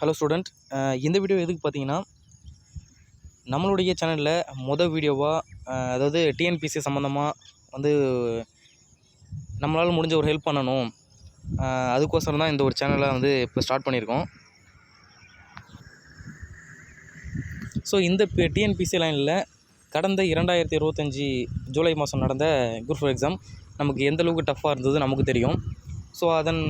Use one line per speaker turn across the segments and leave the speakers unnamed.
Hello student இந்த video எதுக்கு பார்த்தீங்கன்னா நம்மளுடைய சேனலில் மொதல் வீடியோவாக அதாவது டிஎன்பிசி சம்மந்தமாக வந்து நம்மளால் முடிஞ்ச ஒரு ஹெல்ப் பண்ணணும். அதுக்கோசரம் தான் இந்த ஒரு சேனலை வந்து இப்போ ஸ்டார்ட் பண்ணியிருக்கோம். ஸோ இந்த டிஎன்பிசி லைனில் கடந்த இரண்டாயிரத்தி இருபத்தஞ்சி ஜூலை மாதம் நடந்த குரூப் எக்ஸாம் நமக்கு எந்த அளவுக்கு டஃப்பாக இருந்தது நமக்கு தெரியும். ஸோ அதன்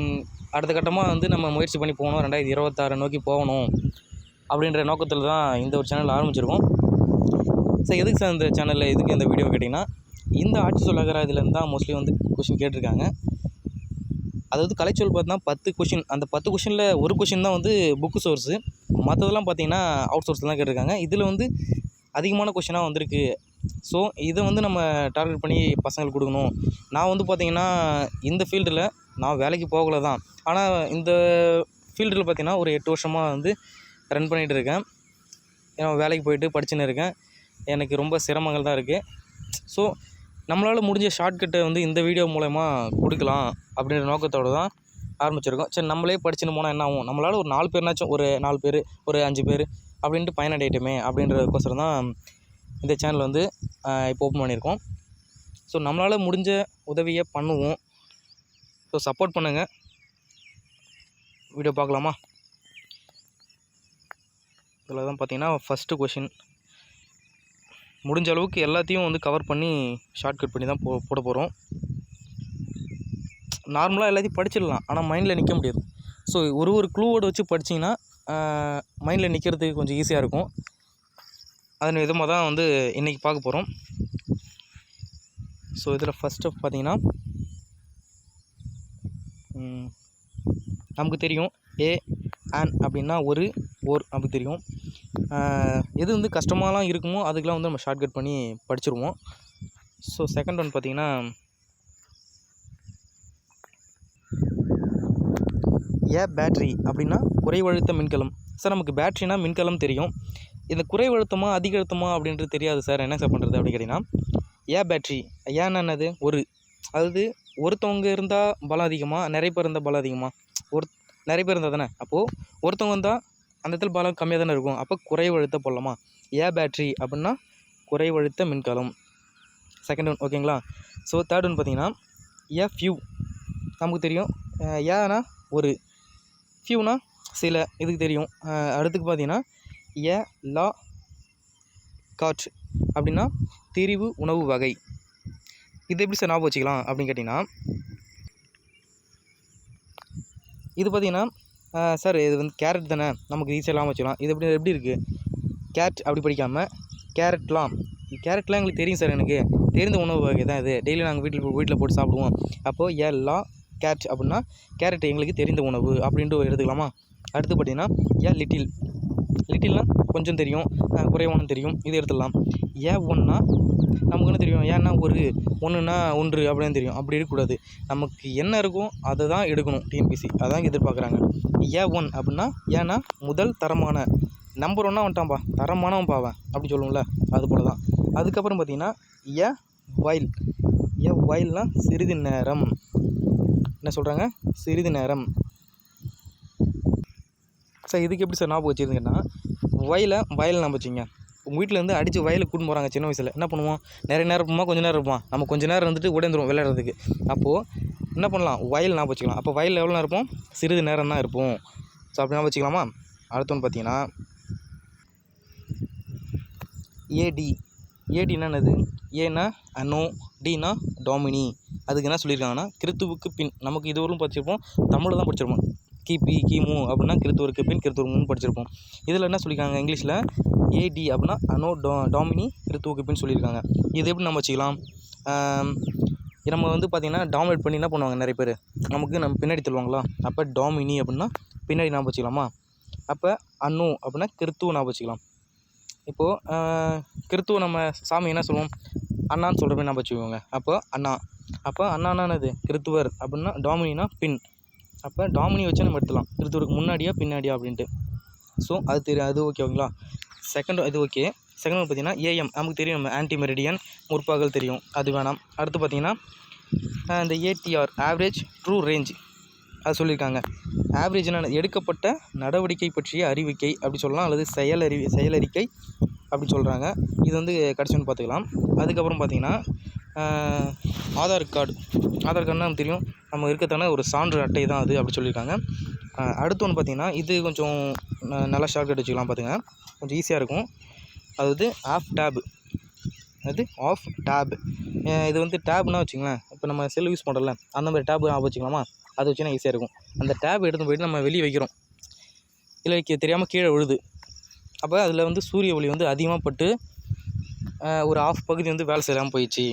அடுத்த கட்டமாக வந்து நம்ம முயற்சி பண்ணி போகணும். ரெண்டாயிரத்தி இருபத்தாறு நோக்கி போகணும் அப்படின்ற நோக்கத்தில் தான் இந்த ஒரு சேனல் ஆரம்பிச்சிருக்கோம். ஸோ எதுக்கு சார் இந்த சேனலில் எதுக்கு இந்த வீடியோ கேட்டிங்கன்னா இந்த ஆட்சி சொல்லகரா இதுலேருந்து தான் மோஸ்ட்லி வந்து கொஷின் கேட்டிருக்காங்க. அதாவது கலைச்சொல் பார்த்தீங்கன்னா பத்து கொஷின் அந்த பத்து கொஷினில் ஒரு கொஷின் தான் வந்து புக்கு சோர்ஸு மற்றதெல்லாம் பார்த்தீங்கன்னா அவுட் சோர்ஸ் தான் கேட்டிருக்காங்க. இதில் வந்து அதிகமான கொஷினாக வந்திருக்கு. ஸோ இதை வந்து நம்ம டார்கெட் பண்ணி பசங்களுக்கு கொடுக்கணும். நான் வந்து பார்த்திங்கன்னா இந்த ஃபீல்டில் நான் வேலைக்கு போகல தான். ஆனால் இந்த ஃபீல்டில் பார்த்தீங்கன்னா ஒரு எட்டு வருஷமாக வந்து ரன் பண்ணிகிட்டு இருக்கேன். ஏன்னா வேலைக்கு போயிட்டு படிச்சுன்னு இருக்கேன். எனக்கு ரொம்ப சிரமங்கள் தான் இருக்குது ஸோ நம்மளால் முடிஞ்ச ஷார்ட்கட்டை வந்து இந்த வீடியோ மூலயமா கொடுக்கலாம் அப்படின்ற நோக்கத்தோடு தான் ஆரம்பிச்சிருக்கோம். சரி நம்மளே படிச்சுன்னு போனால் என்ன ஆகும்? நம்மளால் ஒரு நாலு பேர்னாச்சும் ஒரு நாலு பேர் ஒரு அஞ்சு பேர் அப்படின்ட்டு பயனடையட்டுமே அப்படின்றதுக்கோசரம் தான் இந்த சேனல் வந்து இப்போ ஓப்பன் பண்ணியிருக்கோம். ஸோ நம்மளால் முடிஞ்ச உதவியை பண்ணுவோம். ஸோ சப்போர்ட் பண்ணுங்கள் வீடியோ பார்க்கலாமா? இதில் தான் பார்த்தீங்கன்னா ஃபஸ்ட்டு கொஷின் முடிஞ்ச அளவுக்கு எல்லாத்தையும் வந்து கவர் பண்ணி ஷார்ட்கட் பண்ணி தான் போ போட போகிறோம் நார்மலாக எல்லாத்தையும் படிச்சிடலாம். ஆனால் மைண்டில் நிற்க முடியாது. ஸோ ஒரு ஒரு க்ளூவோடு வச்சு படிச்சிங்கன்னா மைண்டில் நிற்கிறதுக்கு கொஞ்சம் ஈஸியாக இருக்கும். அதன் விதமாக தான் வந்து இன்றைக்கி பார்க்க போகிறோம் ஸோ இதில் ஃபஸ்ட்டு பார்த்தீங்கன்னா நமக்கு தெரியும். ஏ ஆன் அப்படின்னா ஒரு ஓர் நமக்கு தெரியும். எது வந்து கஷ்டமாலாம் இருக்குமோ அதுக்கெலாம் வந்து நம்ம ஷார்ட்கட் பண்ணி படிச்சிருவோம். ஸோ செகண்ட் ஒன் பார்த்திங்கன்னா ஏ பேட்ரி அப்படின்னா குறைவழுத்த மின்கலம். சார் நமக்கு பேட்ரினா மின்கலம் தெரியும். இந்த குறைவழுத்தமா அதிக அழுத்தமா அப்படின்றது தெரியாது சார். என்ன சார் பண்ணுறது அப்படி கேட்டிங்கன்னா ஏ பேட்ரி ஏன்னா என்னது? ஒரு. அதாவது ஒருத்தவங்க இருந்தால் பலம் அதிகமாக நிறைய பேர் இருந்தால் பலம் அதிகமாக ஒரு நிறைய பேர் இருந்தால் தானே? அப்போது ஒருத்தவங்க இருந்தால் அந்த இடத்துல பலம் கம்மியாக தானே இருக்கும். அப்போ குறைவழுத்த போடலாமா? ஏ பேட்ரி அப்படின்னா குறைவழுத்த மின்கலம். செகண்ட் ஒன் ஓகேங்களா ஸோ தேர்ட் ஒன் பார்த்தீங்கன்னா ஏ ஃபியூ நமக்கு தெரியும். ஏன்னா ஒரு ஃபியூனா சில இதுக்கு தெரியும். அடுத்துக்கு பார்த்தீங்கன்னா ஏ லா காற்று. அப்படின்னா திரிவு உணவு வகை. இது எப்படி சார் ஞாபகம் வச்சுக்கலாம் அப்படின்னு கேட்டிங்கன்னா இது பார்த்தீங்கன்னா சார் இது வந்து கேரட் தானே? நமக்கு ஈஸியாக இல்லாமல் வச்சுக்கலாம். இது எப்படி எப்படி இருக்குது கேரட் அப்படி படிக்காமல் கேரட்லாம் கேரட்லாம் எங்களுக்கு தெரியும் சார் எனக்கு. தெரிந்த உணவு வகை தான் இது. டெய்லி நாங்கள் வீட்டில் வீட்டில் போட்டு சாப்பிடுவோம். அப்போது ஏ லா அப்படின்னா கேரட் எங்களுக்கு தெரிந்த உணவு அப்படின்ட்டு எடுத்துக்கலாமா? அடுத்து பார்த்தீங்கன்னா ஏ லிட்டில் லிட்டில்னா கொஞ்சம் தெரியும் குறைவானும் குறைவான தெரியும். இது எடுத்துடலாம். ஏ ஒன்னா நமக்கு என்ன தெரியும்? ஏன்னா ஒரு ஒன்றுனா ஒன்று அப்படின்னு தெரியும். அப்படி இருக்கக்கூடாது. நமக்கு என்ன இருக்கோ அதை தான் எடுக்கணும் டிஎன்பிசி அதான் எதிர்பார்க்குறாங்க. ஏ ஒன் அப்படின்னா ஏன்னா முதல் தரமான நம்பர் ஒன்றா வந்துட்டான்பா. தரமானவன் பாவன் அப்படி சொல்லுவோம்ல அது போல தான் அதுக்கப்புறம் பார்த்தீங்கன்னா ஏ வயல் ஏ வயல்னால் சிறிது நேரம். என்ன சொல்கிறாங்க சிறிது நேரம். சார் இதுக்கு எப்படி சார் ஞாபகம் வச்சுருந்தீங்கன்னா வயலை வயல் ஞாபகம் வச்சுங்க உங்கள் வீட்டிலேருந்து அடித்து வயலுக்கு கூட்டு போகிறாங்க சின்ன வயசில். என்ன பண்ணுவோம்? நிறைய நேரம் இருப்போமா? கொஞ்சம் நேரம் இருப்போம்? நம்ம கொஞ்சம் நேரம் இருந்துட்டு உடந்துரும் விளையாடுறதுக்கு. அப்போது என்ன பண்ணலாம்? வயல் ஞாபகம் வச்சுக்கலாம். அப்போ வயலில் எவ்வளோ நேரம் இருப்போம்? சிறிது நேரம் தான் இருப்போம். ஸோ அப்படி ஞாபகம் வச்சுக்கலாமா? அடுத்தவன் பார்த்தீங்கன்னா ஏடி ஏடினா என்னது? ஏனா அனோ டினா டாமினி. அதுக்கு என்ன சொல்லியிருக்காங்கன்னா கிறித்துவுக்கு பின். நமக்கு இதுவரையும் படிச்சிருப்போம் தமிழில் தான் படிச்சிருப்போம். கிபி கிமு அப்படின்னா கிறித்துவருக்கு பின் கிறித்துவருக்கு முன் படிச்சிருப்போம். இதில் என்ன சொல்லியிருக்காங்க? இங்கிலீஷில் ஏடி அப்படின்னா அனோ டோ டாமினி கிறித்துவுக்கு பின் சொல்லியிருக்காங்க. இது எப்படி நம்ம வச்சுக்கலாம்? நம்ம வந்து பார்த்திங்கன்னா டாமினேட் பண்ணி என்ன பண்ணுவாங்க? நிறைய பேர். நமக்கு நம்ம பின்னாடி தருவாங்களா அப்போ டாமினி அப்படின்னா பின்னாடி ஞாபகம் வச்சுக்கலாமா? அப்போ அனு அப்படின்னா கிறித்துவ ஞாபகம் வச்சுக்கலாம். இப்போது கிறித்துவ நம்ம சாமி என்ன சொல்லுவோம்? அண்ணான்னு சொல்கிற மாதிரி ஞாபகம் வச்சுக்கோங்க. அப்போ அண்ணா. அப்போ அண்ணா என்னது? கிறித்துவர் அப்படின்னா டாமினினா பின். அப்போ டாமினி வச்சு நம்ம எடுத்துலாம் திருத்தூருக்கு முன்னாடியா பின்னாடியா அப்படின்ட்டு. ஸோ அது தெரியும் அது ஓகேங்களா? செகண்ட் இது ஓகே செகண்ட் பார்த்தீங்கன்னா ஏஎம் நமக்கு தெரியும் நம்ம ஆன்டி மெரிடியன் முற்பகல் தெரியும். அது வேணாம். அடுத்து பார்த்தீங்கன்னா இந்த ஏடிஆர் ஆவரேஜ் ட்ரூ ரேஞ்ச் அது சொல்லியிருக்காங்க. ஆவரேஜ்னால் எடுக்கப்பட்ட நடவடிக்கை பற்றிய அறிவிக்கை அப்படி சொல்லலாம். அல்லது செயல் அறிவி செயலறிக்கை அப்படி சொல்கிறாங்க இது வந்து கடைசி ஒன்று பார்த்துக்கலாம். அதுக்கப்புறம் பார்த்தீங்கன்னா ஆதார் கார்டு. ஆதார் கார்டு நமக்கு தெரியும். நம்ம இருக்கிறதான ஒரு சான்று அட்டை தான் அது அப்படி சொல்லியிருக்காங்க. அடுத்து ஒன்று பார்த்தீங்கன்னா இது கொஞ்சம் நல்லா ஷார்ட்கட் வச்சுக்கலாம் பார்த்துங்க கொஞ்சம் ஈஸியாக இருக்கும். அதாவது ஆஃப் டேப் அது ஆஃப் டேப் இது வந்து டேப்னா வச்சுங்களேன் இப்போ நம்ம செல் யூஸ் பண்ணுறோம்ல அந்த மாதிரி டேப் ஆஃப் வச்சுக்கலாமா? அது வச்சுன்னா ஈஸியாக இருக்கும். அந்த டேப் எடுத்து போயிட்டு நம்ம வெளியே வைக்கிறோம். இல்லை வைக்க தெரியாமல் கீழே விழுது. அப்போ அதில் வந்து சூரிய ஒளி வந்து அதிகமாக பட்டு ஒரு ஆஃப் பகுதி வந்து வேலை செய்யாமல் போயிடுச்சு.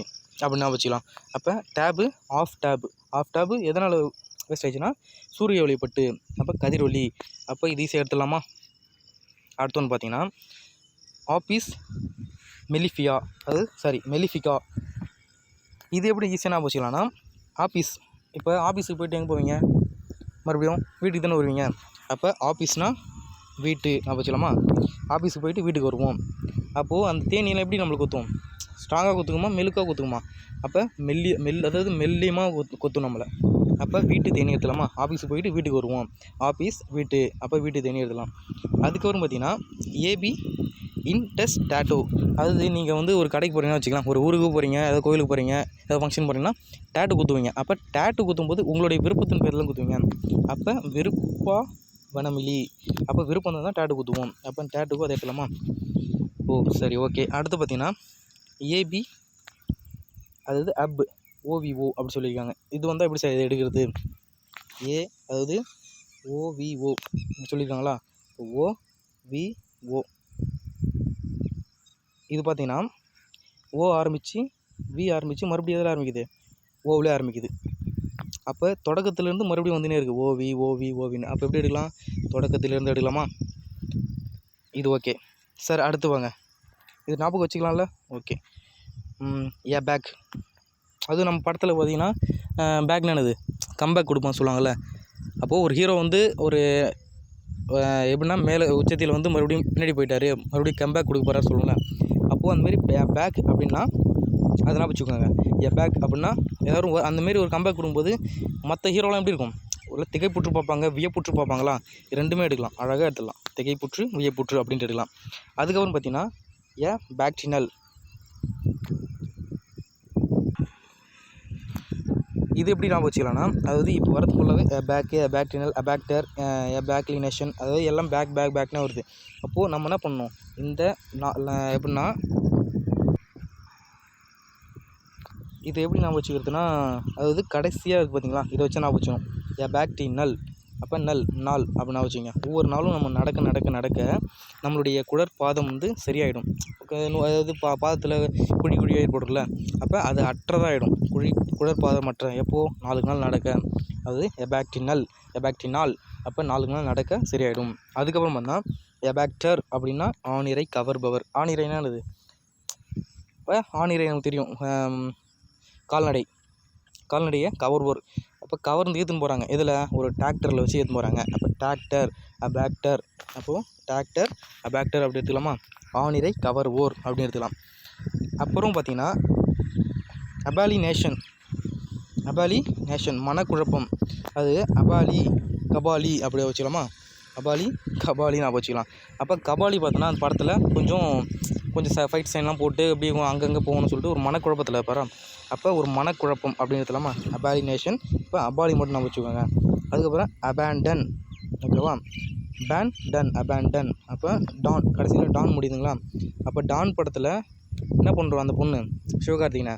அப்படின்னா வச்சுக்கலாம். அப்போ டேபு ஆஃப் டேபு ஆஃப் டேபு எதனால் வேஸ்ட் ஆயிடுச்சுன்னா சூரிய ஒளிப்பட்டு அப்போ கதிர் ஒளி. அப்போ இது ஈஸியாக எடுத்துடலாமா அடுத்து ஒன்று பார்த்தீங்கன்னா ஆபீஸ் மெலிஃபியா அது சாரி மெலிஃபிகா இது எப்படி ஈஸியாக ஞாபகம் வச்சுக்கலாம்னா ஆஃபீஸ் இப்போ ஆஃபீஸுக்கு போயிட்டு எங்கே போவீங்க? மறுபடியும் வீட்டுக்கு தானே வருவீங்க. அப்போ ஆஃபீஸ்னால் வீட்டு ஞாபகம் வச்சுக்கலாமா? ஆஃபீஸுக்கு போயிட்டு வீட்டுக்கு வருவோம். அப்போது அந்த தேனியில் எப்படி நம்மளுக்கு கொத்தும் ஸ்ட்ராங்காக கொத்துக்குமா? மெல்லுக்காக கொத்துக்குமா? அப்போ மெல்லி மெல் அதாவது மெல்லியமாக கொத்து கொத்தும் நம்மளை. அப்போ வீட்டு தேனி எடுத்துலாமா ஆஃபீஸுக்கு போயிட்டு வீட்டுக்கு வருவோம். ஆஃபீஸ் வீட்டு அப்போ வீட்டு தேனி எடுத்துலாம் அதுக்கப்புறம் பார்த்தீங்கன்னா ஏபி இன்டெஸ்ட் டேட்டோ அதாவது நீங்கள் வந்து ஒரு கடைக்கு போகிறீங்கன்னு வச்சுக்கலாம். ஒரு ஊருக்கு போகிறீங்க ஏதாவது கோயிலுக்கு போகிறீங்க ஏதாவது ஃபங்க்ஷன் போகிறீங்கன்னா டேட்டு குத்துவீங்க. அப்போ டேட்டு குத்தும்போது உங்களுடைய விருப்பத்தின் பேரில் குத்துவீங்க. அப்போ விருப்பா வனமிலி. அப்போ விருப்பம் தான் டேட்டு குத்துவோம். அப்போ டேட்டுக்கும் அதை எடுக்கலாமா ஓ சரி ஓகே. அடுத்து பார்த்தீங்கன்னா ஏபி அதாவது அப் ஓவிஓ அப்படி சொல்லியிருக்காங்க. இது வந்து எப்படி சார் எடுக்கிறது? ஏ அதாவது ஓவிஓ அப்படி சொல்லியிருக்காங்களா? ஓ வி ஓ இது பார்த்தீங்கன்னா ஓ ஆரம்பித்து வி ஆரம்பித்து மறுபடியும் எதில் ஆரம்பிக்குது? ஓவிலே ஆரம்பிக்குது. அப்போ தொடக்கத்துலேருந்து மறுபடியும் வந்துனே இருக்குது ஓவி ஓவி ஓவின்னு அப்போ எப்படி எடுக்கலாம்? தொடக்கத்திலேருந்து எடுக்கலாமா? இது ஓகே. சார் அடுத்து வாங்க. இது ஞாபகம் வச்சுக்கலாம்ல? ஓகே. ஏ பேக் அது நம்ம படத்தில் பார்த்தீங்கன்னா பேக் என்னது? கம்பேக் கொடுப்பான்னு சொல்லுவாங்கள்ல அப்போது ஒரு ஹீரோ வந்து ஒரு எப்படின்னா மேலே உச்சத்தில் வந்து மறுபடியும் பின்னாடி போயிட்டார். மறுபடியும் கம்பேக் கொடுக்க போகிறாரு சொல்லுவாங்க அப்போது அந்தமாரி பேக் அப்படின்னா அதெல்லாம் வச்சுக்கோங்க. எ பேக் அப்படின்னா எல்லோரும் அந்தமாரி ஒரு கம்பேக் கொடுக்கும்போது மற்ற ஹீரோலாம் எப்படி இருக்கும்? இல்லை திகைப்புற்று பார்ப்பாங்க வியப்புற்று பார்ப்பாங்களா? ரெண்டுமே எடுக்கலாம். அழகாக எடுத்துடலாம். திகைப்புற்று வியப்புற்று அப்படின்ட்டு எடுக்கலாம். அதுக்கப்புறம் பார்த்தீங்கன்னா ஏ பேக்டினல் இது எப்படி ஞாபகம் வச்சுக்கலாம்னா அதாவது இப்போ வரது ஃபுல்லாகவே பேக்கு பேக்டினல் அபேக்டர் பேக்லினேஷன் அதாவது எல்லாம் பேக் பேக் பேக்னே வருது. அப்போது நம்ம என்ன பண்ணணும்? இந்த நா- எப்படின்னா இது எப்படி ஞாபகம் வச்சுக்கிறதுனா அதாவது கடைசியாக இருக்குது பார்த்தீங்களா? இதை வச்சு ஞாபகம் வச்சுக்கணும். ஏ பேக்டி நல். அப்போ நல் நாள் அப்படின்னு வச்சுங்க ஒவ்வொரு நாளும் நம்ம நடக்க நடக்க நடக்க நம்மளுடைய குடற்பாதம் வந்து சரியாயிடும். அதாவது பா பாதத்தில் குழி குழியாக ஏற்படும்ல. அப்போ அது அற்றதாகிடும் குழி குடற்பாதம் அற்ற எப்போது நாளுக்கு நாள் நடக்க. அதாவது எபாக்டினல் எபாக்டினால் அப்போ நாளுக்கு நாள் நடக்க சரியாயிடும். அதுக்கப்புறம் பார்த்தா எபாக்டர் அப்படின்னா ஆணிரை கவர்பவர். ஆணிரைனா என்னது? இப்போ ஆணிரை நமக்கு தெரியும். கால்நடை. கால்நடையை கவர்வர் அப்போ கவர்ந்து ஏற்றுன்னு போகிறாங்க இதில் ஒரு டிராக்டரில் வச்சு ஏற்றுன்னு போகிறாங்க அப்போ டிராக்டர் அபேக்டர் அப்போது டிராக்டர் அபேக்டர் அப்படி எடுத்துக்கலாமா? வானிரை கவர் ஓர் அப்படின்னு எடுத்துக்கலாம். அப்புறம் பார்த்தீங்கன்னா அபாலி நேஷன் அபாலி நேஷன் மனக்குழப்பம். அது அபாலி கபாலி அப்படி வச்சுக்கலாமா? அபாலி கபாலி நான் வச்சுக்கலாம். அப்போ கபாலி பார்த்தோன்னா அந்த படத்தில் கொஞ்சம் கொஞ்சம் ச ஃபைட் சைன்லாம் போட்டு எப்படி அங்கங்கே போகணும்னு சொல்லிட்டு ஒரு மனக்குழப்பத்தில் இருப்பாரா. அப்போ ஒரு மனக்குழப்பம் அப்படின்னு எடுத்துலாமா அபாலினேஷன் இப்போ அபாலி மட்டும் நான் வச்சுக்கோங்க. அதுக்கப்புறம் அபேண்டன் ஓகேவா? பேன் டன் அபேண்டன் அப்போ டான் கடைசியில் டான் முடியுதுங்களா? அப்போ டான் படத்தில் என்ன பண்ணுறோம் அந்த பொண்ணு? சிவகார்த்திகனை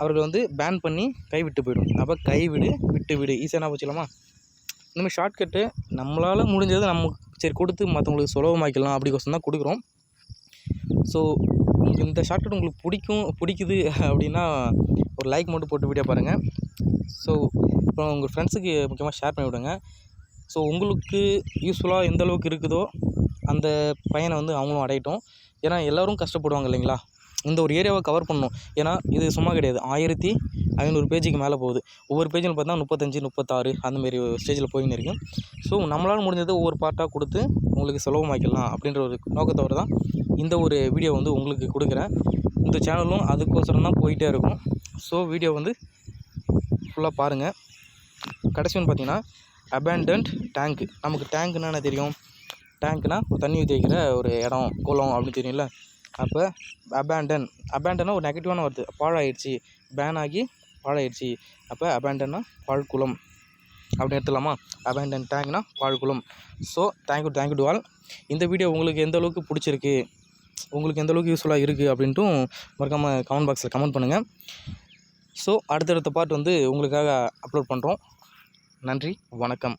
அவர்கள் வந்து பேன் பண்ணி கைவிட்டு போயிடும். அப்போ கைவிடு விட்டு விடு. ஈஸியாக வச்சுக்கலாமா? இந்தமாதிரி ஷார்ட்கட்டு நம்மளால் முடிஞ்சது நம்ம சரி கொடுத்து மற்றவங்களுக்கு சுலபமாக்கலாம் அப்படிக்கோசம் தான் கொடுக்குறோம். ஸோ இந்த ஷார்ட்கட் உங்களுக்கு பிடிக்கும் பிடிக்குது அப்படின்னா ஒரு லைக் மட்டும் போட்டு வீடியோ பாருங்கள் ஸோ அப்புறம் உங்கள் ஃப்ரெண்ட்ஸுக்கு முக்கியமாக ஷேர் பண்ணி விடுங்க. ஸோ உங்களுக்கு யூஸ்ஃபுல்லாக எந்த அளவுக்கு இருக்குதோ அந்த பையனை வந்து அவங்களும் அடையட்டும். ஏன்னா எல்லோரும் கஷ்டப்படுவாங்க இல்லைங்களா? இந்த ஒரு ஏரியாவை கவர் பண்ணணும். ஏன்னா இது சும்மா கிடையாது. ஆயிரத்தி ஐநூறு பேஜுக்கு மேலே போகுது. ஒவ்வொரு பேஜில் பார்த்தா முப்பத்தஞ்சு முப்பத்தாறு அந்தமாரி ஸ்டேஜில் போயின்னு இருக்கும் ஸோ நம்மளால் முடிஞ்சதை ஒவ்வொரு பார்ட்டாக கொடுத்து உங்களுக்கு சுலபமாக்கலாம் அப்படின்ற ஒரு நோக்கத்தோடு தான் இந்த ஒரு வீடியோ வந்து உங்களுக்கு கொடுக்குறேன். இந்த சேனலும் அதுக்கோசரம் தான் போயிட்டே இருக்கும். ஸோ வீடியோ வந்து ஃபுல்லாக பாருங்கள் கடைசி ஒன்று பார்த்தீங்கன்னா அபேண்டன்ட் டேங்க் நமக்கு டேங்க்னா என்ன தெரியும்? டேங்க்னால் தண்ணி ஊற்றி வைக்கிற ஒரு இடம் குளம் அப்படின்னு தெரியும்ல. அப்போ அபேண்டன் அபேண்டன்னா ஒரு நெகட்டிவான வருது பாழாயிடுச்சு பேன் ஆகி பாழாயிடுச்சு. அப்போ அபேண்டன்னா பாழ்குளம். அப்படின்னு எடுத்துலாமா அபேண்டன் டேங்க்னா பாழ்குளம். So thank you thank you to all இந்த வீடியோ உங்களுக்கு எந்த அளவுக்கு பிடிச்சிருக்கு? உங்களுக்கு எந்த அளவுக்கு யூஸ்ஃபுல்லாக இருக்குது அப்படின்ட்டும் மறக்காமல் கமெண்ட் பாக்ஸில் கமெண்ட் பண்ணுங்கள் ஸோ அடுத்தடுத்த பார்ட் வந்து உங்களுக்காக அப்லோட் பண்ணுறோம் நன்றி வணக்கம்.